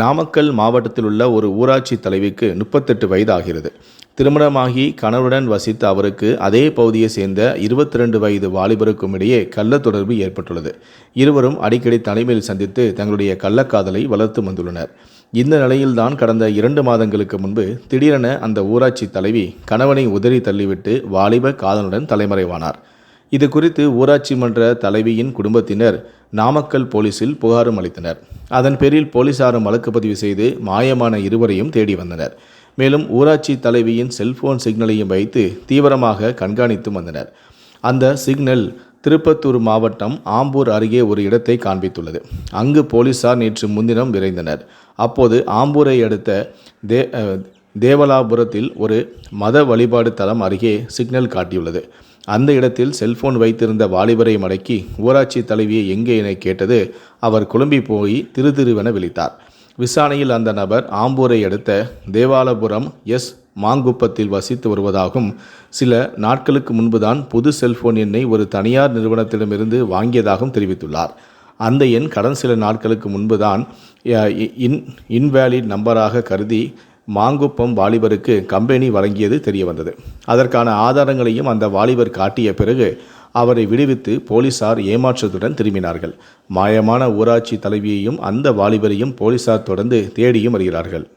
நாமக்கல் மாவட்டத்தில் உள்ள ஒரு ஊராட்சி தலைவிக்கு முப்பத்தெட்டு வயதாகிறது. திருமணமாகி கணவருடன் வசித்த அவருக்கு அதே பகுதியை சேர்ந்த இருபத்தி ரெண்டு வயது வாலிபருக்கும் இடையே கள்ள தொடர்பு ஏற்பட்டுள்ளது. இருவரும் அடிக்கடி தலைமையில் சந்தித்து தங்களுடைய கள்ளக்காதலை வளர்த்து வந்துள்ளனர். இந்த நிலையில்தான் கடந்த இரண்டு மாதங்களுக்கு முன்பு திடீரென அந்த ஊராட்சி தலைவி கணவனை உதறி தள்ளிவிட்டு வாலிப காதலனுடன் தலைமறைவானார். இது குறித்து ஊராட்சி மன்ற தலைவியின் குடும்பத்தினர் நாமக்கல் போலீசில் புகாரும் அளித்தனர். அதன் பேரில் போலீசாரும் வழக்கு பதிவு செய்து மாயமான இருவரையும் தேடி வந்தனர். மேலும் ஊராட்சி தலைவியின் செல்போன் சிக்னலையும் வைத்து தீவிரமாக கண்காணித்து வந்தனர். அந்த சிக்னல் திருப்பத்தூர் மாவட்டம் ஆம்பூர் அருகே ஒரு இடத்தை காண்பித்துள்ளது. அங்கு போலீசார் நேற்று முன்தினம் விரைந்தனர். அப்போது ஆம்பூரை அடுத்த தே தேவலாபுரத்தில் ஒரு மத வழிபாடு தலம் அருகே சிக்னல் காட்டியுள்ளது. அந்த இடத்தில் செல்போன் வைத்திருந்த வாலிபரை மடக்கி ஊராட்சி தலைவியை எங்கே என கேட்டது அவர் குழம்பி போய் திரு திருவென விழித்தார். விசாரணையில் அந்த நபர் ஆம்பூரை அடுத்த தேவாலபுரம் எஸ். மாங்குப்பத்தில் வசித்து வருவதாகவும் சில நாட்களுக்கு முன்புதான் புது செல்போன் எண்ணை ஒரு தனியார் நிறுவனத்திடமிருந்து வாங்கியதாகவும் தெரிவித்துள்ளார். அந்த எண் கடன் சில நாட்களுக்கு முன்புதான் இன் இன்வேலிட் நம்பராக கருதி மாங்குப்பம் வாலிபருக்கு கம்பெனி வழங்கியது தெரிய வந்தது அதற்கான ஆதாரங்களையும் அந்த வாலிபர் காட்டிய பிறகு அவரை விடுவித்து போலீசார் ஏமாற்றத்துடன் திரும்பினார்கள். மாயமான ஊராட்சி தலைவியையும் அந்த வாலிபரையும் போலீசார் தொடர்ந்து தேடியும் வருகிறார்கள்.